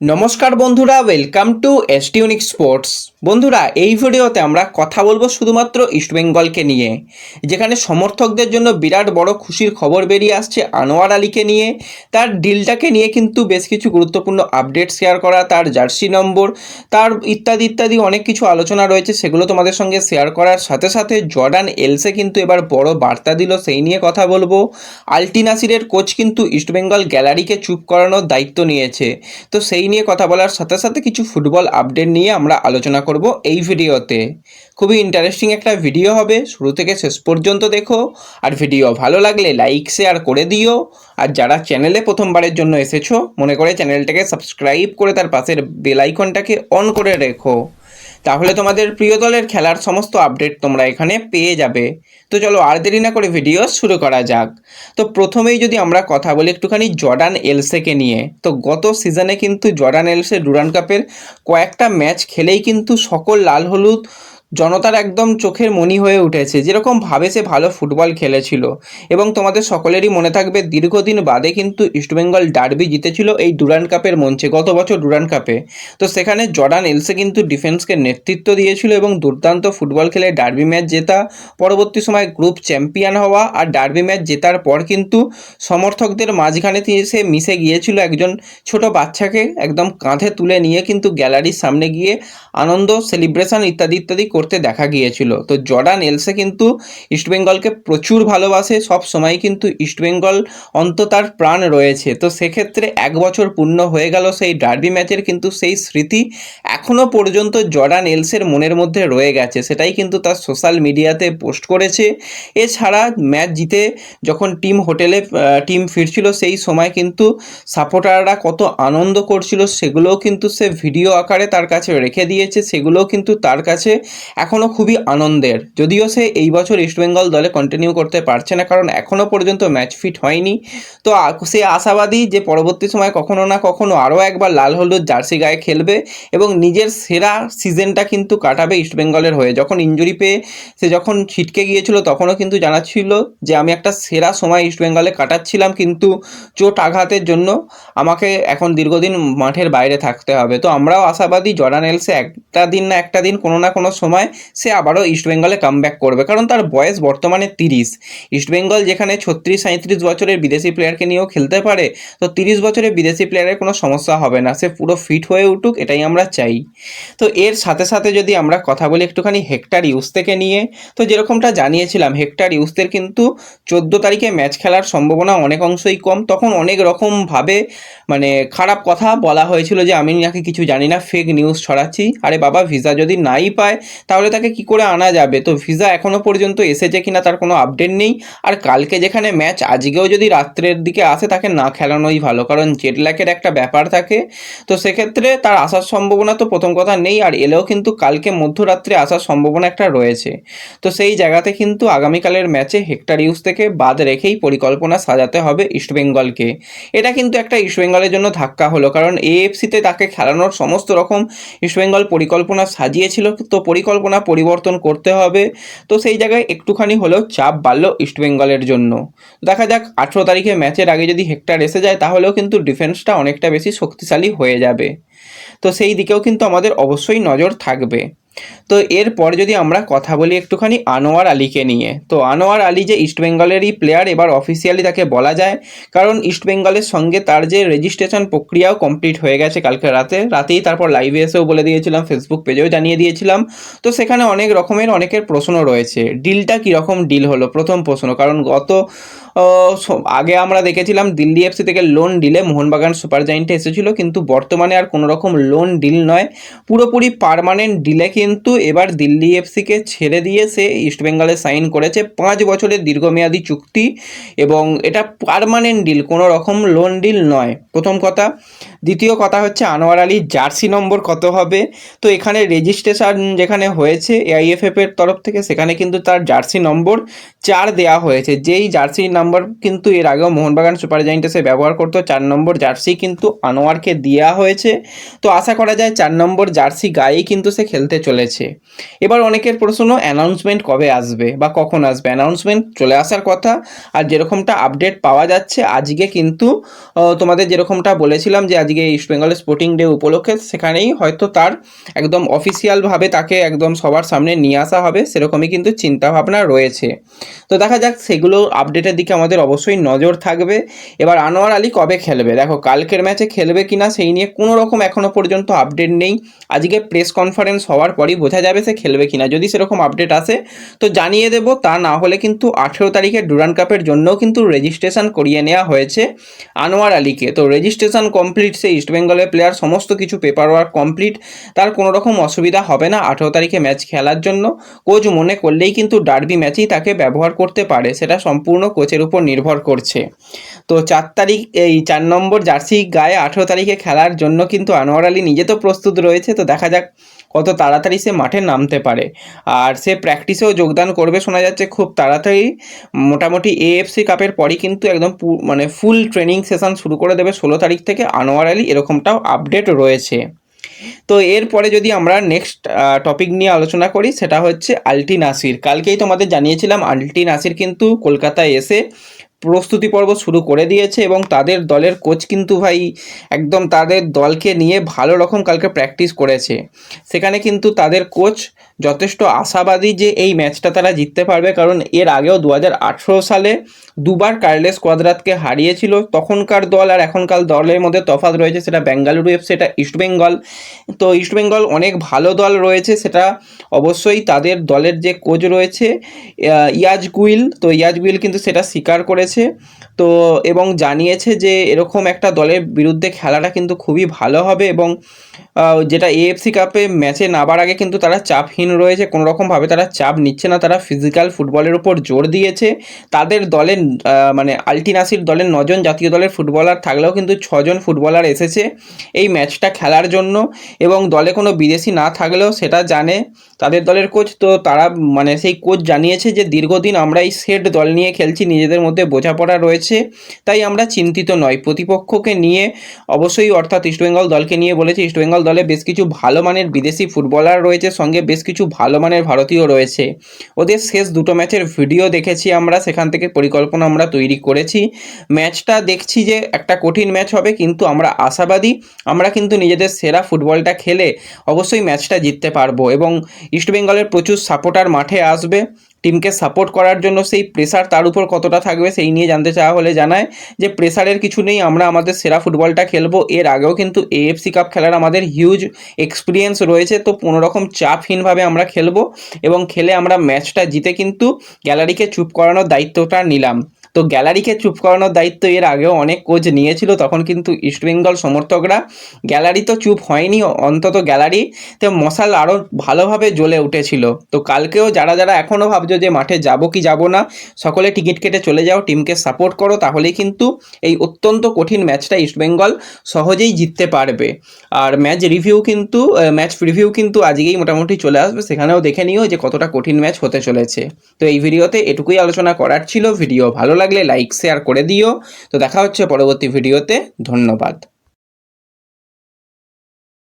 নমস্কার বন্ধুরা welcome two এসটিউনিক sports বন্ধুরা, এই ভিডিওতে আমরা কথা বলব শুধুমাত্র ইস্টবেঙ্গলকে নিয়ে, যেখানে সমর্থকদের জন্য বিরাট বড় খুশির খবর বেরিয়ে আসছে আনোয়ার আলীকে নিয়ে। তার ডিলটাকে নিয়ে কিন্তু বেশ কিছু গুরুত্বপূর্ণ আপডেট শেয়ার করা, তার জার্সি নম্বর, তার ইত্যাদি ইত্যাদি অনেক কিছু আলোচনা রয়েছে, সেগুলো তোমাদের সঙ্গে শেয়ার করার সাথে সাথে জর্ডান এলসে কিন্তু এবার বড় বার্তা দিল, সেই নিয়ে কথা বলব। আলটি নাসিরের কোচ কিন্তু ইস্টবেঙ্গল গ্যালারিকে চুপ করানোর দায়িত্ব নিয়েছে। তো সেই নিয়ে কথা বলার সাথে সাথে কিছু ফুটবল আপডেট নিয়ে আমরা আলোচনা করব এই ভিডিওতে। খুবই ইন্টারেস্টিং একটা ভিডিও হবে, শুরু থেকে শেষ পর্যন্ত দেখো। আর ভিডিও ভালো লাগলে লাইক শেয়ার করে দিও। আর যারা চ্যানেলে প্রথমবারের জন্য এসেছ, মনে করে চ্যানেলটাকে সাবস্ক্রাইব করে তার পাশের বেল আইকনটাকে অন করে রেখো। তাহলে তোমাদের প্রিয় দলের খেলার সমস্ত আপডেট তোমরা এখানে পেয়ে যাবে। তো চলো আর দেরি না করে ভিডিও শুরু করা যাক। তো প্রথমেই যদি আমরা কথা বলি একটুখানি জর্ডান এলসেকে নিয়ে, তো গত সিজনে কিন্তু জর্ডান এলসে ডুরান কাপের কয়েকটা ম্যাচ খেলেই কিন্তু সকল লাল হলুদ জনতার একদম চোখের মনি হয়ে উঠেছে। যেরকম ভাবে সে ভালো ফুটবল খেলেছিল। এবং তোমাদের সকলেরই মনে থাকবে, দীর্ঘদিন বাদে কিন্তু ইস্টবেঙ্গল ডার্বি জিতেছিল এই ডুরান কাপের মঞ্চে, গত বছর ডুরান কাপে। তো সেখানে জর্ডান এলসে কিন্তু ডিফেন্সকে নেতৃত্ব দিয়েছিল এবং দুর্দান্ত ফুটবল খেলে ডার্বি ম্যাচ জেতা, পরবর্তী সময় গ্রুপ চ্যাম্পিয়ন হওয়া আর ডার্বি ম্যাচ জেতার পর কিন্তু সমর্থকদের মাঝখানে সে মিশে গিয়েছিল একজন ছোট বাচ্চাকে একদম কাঁধে তুলে নিয়ে কিন্তু গ্যালারির সামনে গিয়ে আনন্দ, সেলিব্রেশন ইত্যাদি ইত্যাদি করতে দেখা গিয়েছিল। তো জর্ডান এলসে কিন্তু ইস্টবেঙ্গলকে প্রচুর ভালোবাসে, সব সময় কিন্তু ইস্টবেঙ্গল অন্ত তার প্রাণ রয়েছে। তো সেক্ষেত্রে এক বছর পূর্ণ হয়ে গেল সেই ডার্বি ম্যাচের কিন্তু সেই স্মৃতি এখনও পর্যন্ত জর্ডান এলসের মনের মধ্যে রয়ে গেছে। সেটাই কিন্তু তার সোশ্যাল মিডিয়াতে পোস্ট করেছে। এছাড়া ম্যাচ জিতে যখন টিম হোটেলে টিম ফিরছিল সেই সময় কিন্তু সাপোর্টাররা কত আনন্দ করছিল, সেগুলোও কিন্তু সে ভিডিও আকারে তার কাছে রেখে দিয়েছে, সেগুলোও কিন্তু তার কাছে এখনও খুবই আনন্দের। যদিও সে এই বছর ইস্টবেঙ্গল দলে কন্টিনিউ করতে পারছে না, কারণ এখনও পর্যন্ত ম্যাচ ফিট হয়নি। তো সে আশাবাদী যে পরবর্তী সময় কখনো না কখনো আরও একবার লাল হলুদ জার্সি গায়ে খেলবে এবং নিজের সেরা সিজনটা কিন্তু কাটাবে ইস্টবেঙ্গলের হয়ে। যখন ইঞ্জুরি পেয়ে সে যখন ছিটকে গিয়েছিল, তখনও কিন্তু জানাচ্ছিল যে, আমি একটা সেরা সময় ইস্টবেঙ্গলে কাটাচ্ছিলাম, কিন্তু চোট আঘাতের জন্য আমাকে এখন দীর্ঘদিন মাঠের বাইরে থাকতে হবে। তো আমরাও আশাবাদী, জর্ডান এলসে একটা দিন না একটা দিন কোনো না কোনো সময় সে আবারও ইস্টবেঙ্গলে কামব্যাক করবে। কারণ তার বয়স বর্তমানে তিরিশ। ইস্টবেঙ্গল যেখানে ছত্রিশ সাঁত্রিশ বছরের বিদেশি প্লেয়ারকে নিয়েও খেলতে পারে, তো তিরিশ বছরের বিদেশি প্লেয়ারের কোনো সমস্যা হবে না। সে পুরো ফিট হয়ে উঠুক, এটাই আমরা চাই। তো এর সাথে সাথে যদি আমরা কথা বলি একটুখানি হেক্টার ইউজ থেকে নিয়ে, তো যেরকমটা জানিয়েছিলাম হেক্টার ইউসদের কিন্তু চোদ্দ তারিখে ম্যাচ খেলার সম্ভাবনা অনেক অংশই কম। তখন অনেক রকমভাবে মানে খারাপ কথা বলা হয়েছিল যে, আমি নাকি কিছু জানি না ফেক নিউজ ছড়াচ্ছি। আরে বাবা ভিসা যদি নাই পায় তাহলে তাকে কি করে আনা যাবে? তো ভিসা এখনও পর্যন্ত এসেছে কিনা তার কোনো আপডেট নেই। আর কালকে যেখানে ম্যাচ আজকেও যদি রাত্রের দিকে আসে তাকে না খেলানোই ভালো, কারণ জেটল্যাকের একটা ব্যাপার থাকে। তো সেক্ষেত্রে তার আসার সম্ভাবনা তো প্রথম কথা নেই, আর এলেও কিন্তু কালকে মধ্যরাত্রে আসার সম্ভাবনা একটা রয়েছে। তো সেই জায়গাতে কিন্তু আগামীকালের ম্যাচে হেক্টর ইউজ থেকে বাদ রেখেই পরিকল্পনা সাজাতে হবে ইস্টবেঙ্গলকে এটা কিন্তু একটা ইস্টবেঙ্গলের জন্য ধাক্কা হলো, কারণ এএফসিতে তাকে খেলানোর সমস্ত রকম ইস্টবেঙ্গল পরিকল্পনা সাজিয়েছিল। তো পরিকল্পনা পরিবর্তন করতে হবে। তো সেই জায়গায় একটুখানি হলেও চাপ বাড়ল ইস্টবেঙ্গলের জন্য। দেখা যাক, আঠেরো তারিখে ম্যাচের আগে যদি হেক্টার এসে যায়, তাহলেও কিন্তু ডিফেন্সটা অনেকটা বেশি শক্তিশালী হয়ে যাবে। তো সেই দিকেও কিন্তু আমাদের অবশ্যই নজর থাকবে। তো এরপর যদি আমরা কথা বলি একটুখানি আনোয়ার আলীকে নিয়ে, তো আনোয়ার আলী যে ইস্টবেঙ্গলেরই প্লেয়ার এবার অফিসিয়ালি তাকে বলা যায়। কারণ ইস্টবেঙ্গলের সঙ্গে তার যে রেজিস্ট্রেশন প্রক্রিয়াও কমপ্লিট হয়ে গেছে কালকে রাতে। রাতেই তারপর লাইভে এসেও বলে দিয়েছিলাম ফেসবুক পেজেও জানিয়ে দিয়েছিলাম। তো সেখানে অনেক রকমের, অনেকের প্রশ্ন রয়েছে। ডিলটা কীরকম ডিল হলো? প্রথম প্রশ্ন, কারণ গত আগে আমরা দেখেছিলাম দিল্লি এফসি থেকে লোন ডিলে মোহনবাগান সুপার জায়েন্টে এসেছিল, কিন্তু বর্তমানে আর কোনো রকম লোন ডিল নয়। পুরোপুরি পারমানেন্ট ডিলে কিন্তু এবার দিল্লি এফসিকে ছেড়ে দিয়ে সে ইস্টবেঙ্গলে সাইন করেছে পাঁচ বছরের দীর্ঘমেয়াদী চুক্তি এবং এটা পারমানেন্ট ডিল কোনো রকম লোন ডিল নয়। প্রথম কথা। দ্বিতীয় কথা হচ্ছে আনোয়ার আলীর জার্সি নম্বর কত হবে? তো এখানে রেজিস্ট্রেশন যেখানে হয়েছে এআইএফএফ এর তরফ থেকে, সেখানে কিন্তু তার জার্সি নম্বর চার দেওয়া হয়েছে। যেই জার্সি নাম্বার কিন্তু এর আগেও মোহনবাগান সুপার জায়েন্টাসে ব্যবহার করতো, চার নম্বর জার্সি কিন্তু আনোয়ারকে দেওয়া হয়েছে। তো আশা করা যায় চার নম্বর জার্সি গায়েই কিন্তু সে খেলতে চলেছে। এবার অনেকের প্রশ্ন অ্যানাউন্সমেন্ট কবে আসবে বা কখন আসবে? অ্যানাউন্সমেন্ট চলে আসার কথা আর যেরকমটা আপডেট পাওয়া যাচ্ছে, আজকে কিন্তু তোমাদের যেরকমটা বলেছিলাম যে আজকে ইস্ট বেঙ্গলের স্পোর্টিং ডে উপলক্ষে সেখানেই হয়তো তার একদম অফিসিয়ালভাবে তাকে একদম সবার সামনে নিয়ে আসা হবে, সেরকমই কিন্তু চিন্তাভাবনা রয়েছে। তো দেখা যাক, সেগুলো আপডেটের দিকে আমাদের অবশ্যই নজর থাকবে। এবার আনোয়ার আলী কবে খেলবে? দেখো, কালকের ম্যাচে খেলবে কি না সেই নিয়ে কোনো রকম এখনও পর্যন্ত আপডেট নেই। আজকে প্রেস কনফারেন্স হওয়ার পরই বোঝা যাবে সে খেলবে কি না যদি সেরকম আপডেট আসে, তো জানিয়ে দেব, তা না হলে কিন্তু আঠেরো তারিখে ডুরান কাপের জন্যও কিন্তু রেজিস্ট্রেশন করিয়ে নেওয়া হয়েছে আনোয়ার আলীকে। তো রেজিস্ট্রেশন কমপ্লিট সে ইস্টবেঙ্গলের প্লেয়ার সমস্ত কিছু পেপার ওয়ার্ক কমপ্লিট তার কোনো রকম অসুবিধা হবে না আঠেরো তারিখে ম্যাচ খেলার জন্য। কোচ মনে করলেই কিন্তু ডার্বি ম্যাচেই তাকে ব্যবহার করতে পারে, সেটা সম্পূর্ণ কোচের উপর নির্ভর করছে। তো চার তারিখ, এই চার নম্বর জার্সি গায়ে আঠেরো তারিখে খেলার জন্য কিন্তু আনোয়ার আলী নিজে তো প্রস্তুত রয়েছে, তো দেখা যাক কত তাড়াতাড়ি সে মাঠে নামতে পারে। আর সে প্র্যাকটিসেও যোগদান করবে শোনা যাচ্ছে খুব তাড়াতাড়ি। মোটামুটি এএফসি কাপের পরই কিন্তু একদম মানে ফুল ট্রেনিং সেশন শুরু করে দেবে ষোলো তারিখ থেকে। আনোয়ার আলী এরকমটাও আপডেট রয়েছে। তো এরপরে যদি আমরা নেক্সট টপিক নিয়ে আলোচনা করি, সেটা হচ্ছে আলটি নাসির। কালকেই তোমাদের জানিয়েছিলাম, আলটি নাসির কিন্তু কলকাতায় এসে প্রস্তুতি পর্ব শুরু করে দিয়েছে এবং তাদের দলের কোচ কিন্তু ভাই একদম তাদের দলকে নিয়ে ভালো রকম কালকে প্র্যাকটিস করেছে। সেখানে কিন্তু তাদের কোচ যথেষ্ট আশাবাদী যে এই ম্যাচটা তারা জিততে পারবে, কারণ এর আগেও দু হাজার আঠেরো সালে দুবার কার্লেস কোয়াদ্রাতকে হারিয়েছিল। তখনকার দল আর এখনকার দলের মধ্যে তফাৎ রয়েছে সেটা বেঙ্গালুরু এফসি এটা ইস্টবেঙ্গল তো ইস্টবেঙ্গল অনেক ভালো দল রয়েছে, সেটা অবশ্যই তাদের দলের যে কোচ রয়েছে ইয়াজ গুইল তো ইয়াজ গুইল কিন্তু সেটা স্বীকার করেছে। তো এবং জানিয়েছে যে এরকম একটা দলের বিরুদ্ধে খেলাটা কিন্তু খুবই ভালো হবে এবং যেটা এএফসি কাপে ম্যাচে নাবার আগে কিন্তু তারা চাপহীন রয়েছে, কোনো রকমভাবে তারা চাপ নিচ্ছে না, তারা ফিজিক্যাল ফুটবলের উপর জোর দিয়েছে। তাদের দলের মানে আলটিনাসির দলের নজন জাতীয় দলের ফুটবলার থাকলেও কিন্তু ছজন ফুটবলার এসেছে এই ম্যাচটা খেলার জন্য এবং দলে কোনো বিদেশি না থাকলেও সেটা জানে তাদের দলের কোচ তো তারা মানে সেই কোচ জানিয়েছে যে দীর্ঘদিন আমরা এই সেট দল নিয়ে খেলছি, নিজেদের মধ্যে বোঝাপড়া রয়েছে, তাই আমরা চিন্তিত নয়। প্রতিপক্ষকে নিয়ে অবশ্যই অর্থাৎ ইস্টবেঙ্গল দলকে নিয়ে বলেছে, ইস্টবেঙ্গল দলে বেশ কিছু ভালো মানের বিদেশি ফুটবলার রয়েছে, সঙ্গে বেশ কিছু ভালো মানের ভারতীয় রয়েছে। ওদের শেষ দুটো ম্যাচের ভিডিও দেখেছি আমরা, সেখান থেকে পরিকল্পনা আমরা তৈরি করেছি। ম্যাচটা দেখছি যে একটা কঠিন ম্যাচ হবে, কিন্তু আমরা আশাবাদী, আমরা কিন্তু নিজেদের সেরা ফুটবলটা খেলে অবশ্যই ম্যাচটা জিততে পারব এবং ইস্টবেঙ্গলের প্রচুর সাপোর্টার মাঠে আসবে। টিমকে সাপোর্ট করার জন্য সেই প্রেসার তার উপর কতটা থাকবে সেই নিয়ে জানতে চাওয়া হলে জানায় যে প্রেসারের কিছু নেই, আমরা আমাদের সেরা ফুটবলটা খেলব। এর আগেও কিন্তু এএফসি কাপ খেলার আমাদের হিউজ এক্সপিরিয়েন্স রয়েছে। তো কোনো রকম চাপহীনভাবে আমরা খেলব এবং খেলে আমরা ম্যাচটা জিতে কিন্তু গ্যালারিকে চুপ করানোর দায়িত্বটা নিলাম। তো গ্যালারিকে চুপ করানোর দায়িত্ব এর আগেও অনেক কোচ নিয়েছিল, তখন কিন্তু ইস্টবেঙ্গল সমর্থকরা। গ্যালারি তো চুপ হয়নি, অন্তত গ্যালারিতে মশাল আরও ভালোভাবে জ্বলে উঠেছিল। তো কালকেও যারা যারা এখনও ভাবছ যে মাঠে যাব কি যাব না, সকলে টিকিট কেটে চলে যাও, টিমকে সাপোর্ট করো, তাহলেই কিন্তু এই অত্যন্ত কঠিন ম্যাচটা ইস্টবেঙ্গল সহজেই জিততে পারবে। আর ম্যাচ রিভিউ কিন্তু ম্যাচ রিভিউ কিন্তু আজকেই মোটামুটি চলে আসবে, সেখানেও দেখে নিও যে কতটা কঠিন ম্যাচ হতে চলেছে। তো এই ভিডিওতে এটুকুই আলোচনা করার ছিল, ভিডিও ভালো লাগলে লাইক শেয়ার করে দিও। তো দেখা হচ্ছে পরবর্তী ভিডিওতে ধন্যবাদ।